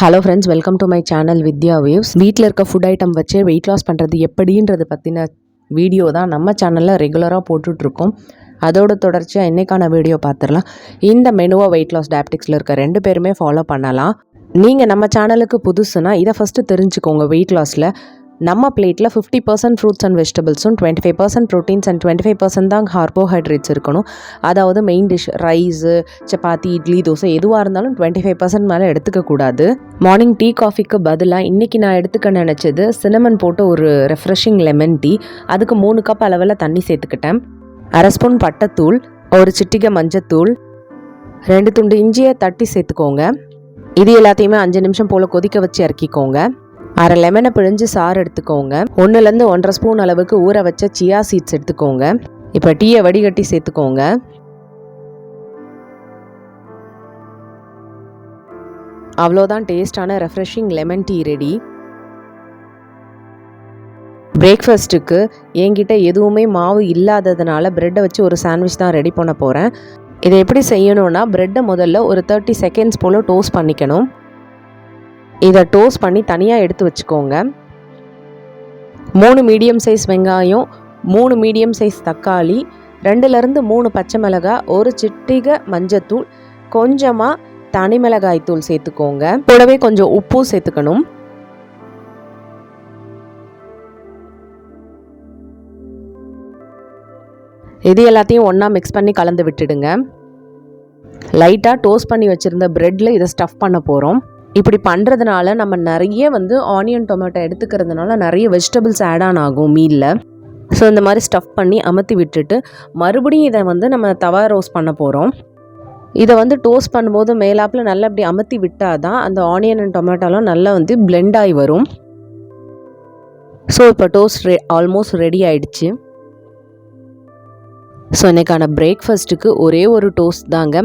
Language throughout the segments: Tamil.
Hello friends welcome to my channel Vidya waves வீட்டில் இருக்க ஃபுட் ஐட்டம் வச்சு வெயிட் லாஸ் பண்ணுறது எப்படின்றது பற்றின வீடியோ தான் நம்ம சேனலில் ரெகுலராக போட்டுட்ருக்கோம். அதோட தொடர்ச்சியாக இன்றைக்கான வீடியோ பார்த்துடலாம் இந்த மெனுவை வெயிட் லாஸ் டேப்டிக்ஸில் இருக்க ரெண்டு பேருமே ஃபாலோ பண்ணலாம். நீங்கள் நம்ம சேனலுக்கு புதுசுனா இதை ஃபஸ்ட்டு தெரிஞ்சுக்கோங்க வெயிட் லாஸில் நம்ம பிளேட்டில் fifty percent fruits and வெஜிடபிள்ஸும் twenty five percent proteins and twenty five percent தான் கார்போஹைட்ரேட்ஸ் இருக்கணும். அதாவது main dish rice chapati idli dosa எதுவாக இருந்தாலும் டுவெண்ட்டி ஃபைவ் பர்சன்ட் மேலே எடுத்துக்கக்கூடாது மார்னிங் டீ காஃபிக்கு பதிலாக இன்றைக்கி நான் எடுத்துக்க நினச்சது சினமன் போட்டு ஒரு ரெஃப்ரெஷிங் லெமன் டீ அதுக்கு மூணு கப் அளவில் தண்ணி சேர்த்துக்கிட்டேன். அரை ஸ்பூன் பட்டைத்தூள் ஒரு சிட்டிகை மஞ்சத்தூள் ரெண்டு துண்டு இஞ்சியை தட்டி சேர்த்துக்கோங்க. இது எல்லாத்தையுமே அஞ்சு நிமிஷம் போல் கொதிக்க வச்சு இறக்கிக்கோங்க. அரை லெமனை பிழிஞ்சு சாறு எடுத்துக்கோங்க. ஒன்றுலேருந்து ஒன்றரை ஸ்பூன் அளவுக்கு ஊற வச்ச சியா சீட்ஸ் எடுத்துக்கோங்க. இப்போ டீயை வடிகட்டி சேர்த்துக்கோங்க. அவ்வளோதான் டேஸ்டான ரெஃப்ரெஷிங் லெமன் டீ ரெடி பிரேக்ஃபாஸ்ட்டுக்கு என்கிட்ட எதுவுமே மாவு இல்லாததுனால ப்ரெட்டை வச்சு ஒரு சாண்ட்விச் தான் ரெடி பண்ண போகிறேன் இதை எப்படி செய்யணும்னா ப்ரெட்டை முதல்ல ஒரு தேர்ட்டி செகண்ட்ஸ் போல் டோஸ்ட் பண்ணிக்கணும். இதை டோஸ்ட் பண்ணி தனியாக எடுத்து வச்சுக்கோங்க. மூணு மீடியம் சைஸ் வெங்காயம் மூணு மீடியம் சைஸ் தக்காளி ரெண்டுலேருந்து மூணு பச்சை மிளகாய் ஒரு சிட்டிகை மஞ்சத்தூள் கொஞ்சமாக தனி மிளகாய் தூள் சேர்த்துக்கோங்க. கூடவே கொஞ்சம் உப்பும் சேர்த்துக்கணும். இது எல்லாத்தையும் ஒன்றா மிக்ஸ் பண்ணி கலந்து விட்டுடுங்க. லைட்டாக டோஸ்ட் பண்ணி வச்சுருந்த ப்ரெட்டில் இதை ஸ்டஃப் பண்ண போகிறோம் இப்படி பண்ணுறதுனால நம்ம நிறைய வந்து ஆனியன் டொமேட்டோ எடுத்துக்கிறதுனால நிறைய வெஜிடபிள்ஸ் ஆட் ஆன் ஆகும் மீலில் ஸோ இந்த மாதிரி ஸ்டஃப் பண்ணி அமர்த்தி விட்டுட்டு மறுபடியும் இதை வந்து நம்ம தவா ரோஸ் பண்ண போகிறோம் இதை வந்து டோஸ்ட் பண்ணும்போது மேலாப்பில் நல்லா அப்படி அமர்த்தி விட்டால் தான் அந்த ஆனியன் அண்ட் டொமேட்டோலாம் நல்லா வந்து பிளெண்ட் ஆகி வரும். ஸோ இப்போ டோஸ்ட் ரெ ஆல்மோஸ்ட் ரெடி ஆயிடுச்சு. ஸோ இன்றைக்கான பிரேக்ஃபாஸ்ட்டுக்கு ஒரே ஒரு டோஸ்ட் தாங்க.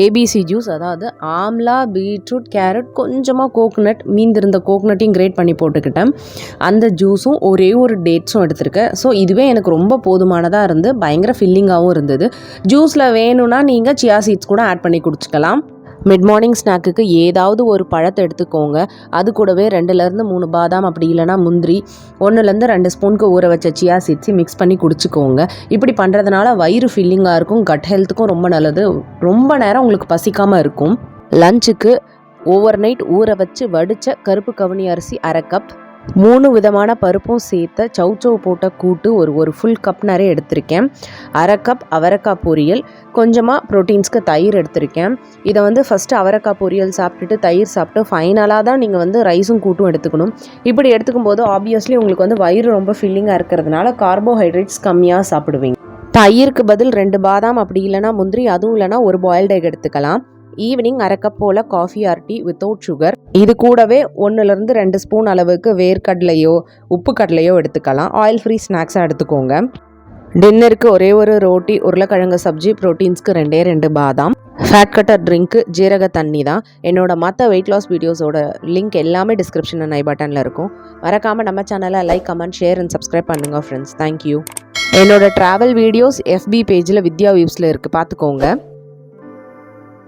ஏபிசி ஜூஸ் அதாவது ஆம்லா பீட்ரூட் கேரட் கொஞ்சமாக கோகோனட் மீந்திருந்த கோக்னட்டையும் கிரேட் பண்ணி போட்டுக்கிட்டேன். அந்த ஜூஸும் ஒரே ஒரு டேட்ஸும் எடுத்திருக்கேன். ஸோ இதுவே எனக்கு ரொம்ப போதுமானதாக இருந்து பயங்கர ஃபில்லிங்காகவும் இருந்தது. ஜூஸில் வேணும்னா நீங்கள் சியா சீட்ஸ் கூட ஆட் பண்ணி குடிச்சிக்கலாம். மிட் மார்னிங் ஸ்நாக்குக்கு ஏதாவது ஒரு பழத்தை எடுத்துக்கோங்க. அது கூடவே ரெண்டுலேருந்து மூணு பாதாம் அப்படி இல்லைனா முந்திரி ஒன்றுலேருந்து ரெண்டு ஸ்பூனுக்கு ஊற வச்ச சியா சீட்ஸு மிக்ஸ் பண்ணி குடிச்சிக்கோங்க. இப்படி பண்ணுறதுனால வயிறு ஃபில்லிங்காக இருக்கும் கட் ஹெல்த்துக்கும் ரொம்ப நல்லது. ரொம்ப நேரம் உங்களுக்கு பசிக்காமல் இருக்கும். லஞ்சுக்கு ஓவர் நைட் ஊற வச்சு வடித்த கருப்பு கவுனி அரிசி அரை கப் மூணு விதமான பருப்பும் சேர்த்த சவுச்சவு போட்ட கூட்டு ஒரு ஒரு ஃபுல் கப் நிறைய எடுத்திருக்கேன். அரை கப் அவரைக்காய் பொரியல் கொஞ்சமாக ப்ரோட்டீன்ஸ்க்கு தயிர் எடுத்திருக்கேன். இதை வந்து ஃபஸ்ட்டு அவரைக்காய் பொரியல் சாப்பிட்டுட்டு தயிர் சாப்பிட்டு ஃபைனலாக தான் நீங்கள் வந்து ரைஸும் கூட்டும் எடுத்துக்கணும். இப்படி எடுத்துக்கும் போது ஆப்வியஸ்லி உங்களுக்கு வந்து வயிறு ரொம்ப ஃபில்லிங்காக இருக்கிறதுனால கார்போஹைட்ரேட்ஸ் கம்மியாக சாப்பிடுவீங்க. தயிருக்கு பதில் ரெண்டு பாதாம் அப்படி இல்லைனா முந்திரி அதுவும் இல்லைனா ஒரு பாயில்டு எக் எடுத்துக்கலாம். ஈவினிங் அரை cup pole coffee or tea without sugar இது கூடவே ஒன்றுலேருந்து ரெண்டு ஸ்பூன் அளவுக்கு வேர்க்கடலையோ உப்பு கடலையோ எடுத்துக்கலாம். ஆயில் ஃப்ரீ ஸ்நாக்ஸாக எடுத்துக்கோங்க. டின்னருக்கு ஒரே ஒரு ரோட்டி உருளைக்கிழங்கு சப்ஜி ப்ரோட்டீன்ஸ்க்கு ரெண்டே ரெண்டு பாதாம் ஃபேட் கட்டர் ட்ரிங்க்கு ஜீரக தண்ணி தான். என்னோட மற்ற வெயிட் லாஸ் வீடியோஸோட லிங்க் எல்லாமே டிஸ்கிரிப்ஷன் ஐ பட்டனில் இருக்கும். மறக்காமல் நம்ம சேனலை like comment share and subscribe பண்ணுங்கள் ஃப்ரெண்ட்ஸ் தேங்க்யூ என்னோட ட்ராவல் வீடியோஸ் எஃபி பேஜில் வித்யா வியூஸில் இருக்குது பார்த்துக்கோங்க.